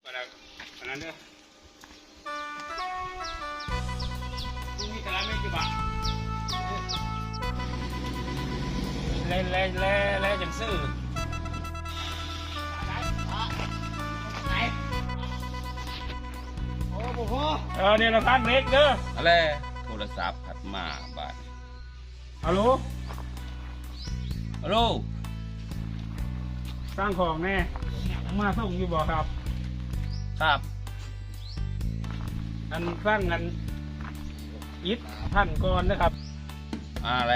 Pada kanan dia. Ini kelamin coba. Le le le le chẳng sư. โอ้โห Ờ, đây là phát mic nữa. อะไรโทรศัพท์ผัดมาบาด Alo, ฮัลโหลสร้างของแน่มาส่งอยู่บ่ครับ ครับ อันสร้างอันอิฐท่านก่อนนะครับอะไร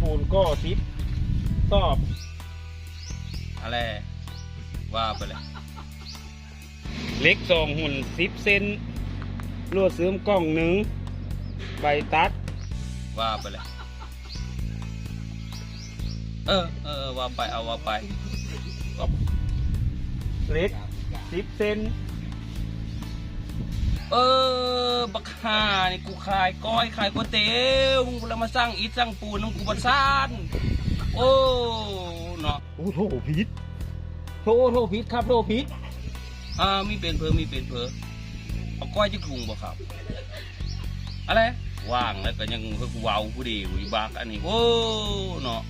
ปูนก็ซิปตอบอะไรว่าไปเลยเหล็กสองหุ่นสิบเซนลวดเสริมกล้องหนึ่งใบตัด ว่าไปเลยเออเออว่าไปเอาว่าไป เหล็กสิบเซนเออ บักฮานี่กูขายก้อยขายก๋วยเตี๋ยวมึงแล้วมาสร้างอิฐสร้างปูนมึงกูบัดซานโอ้เนาะโอ้โหพิษโทโทพิษครับโทพิษอ่ามีเป็นเพอมีเป็นเพอเอาก้อยจะถุงบ่ครับ อะไรว่างแล้วก็ยังเพิ่งเว้าผู้ดีวิบากอันนี้โอ้เนาะ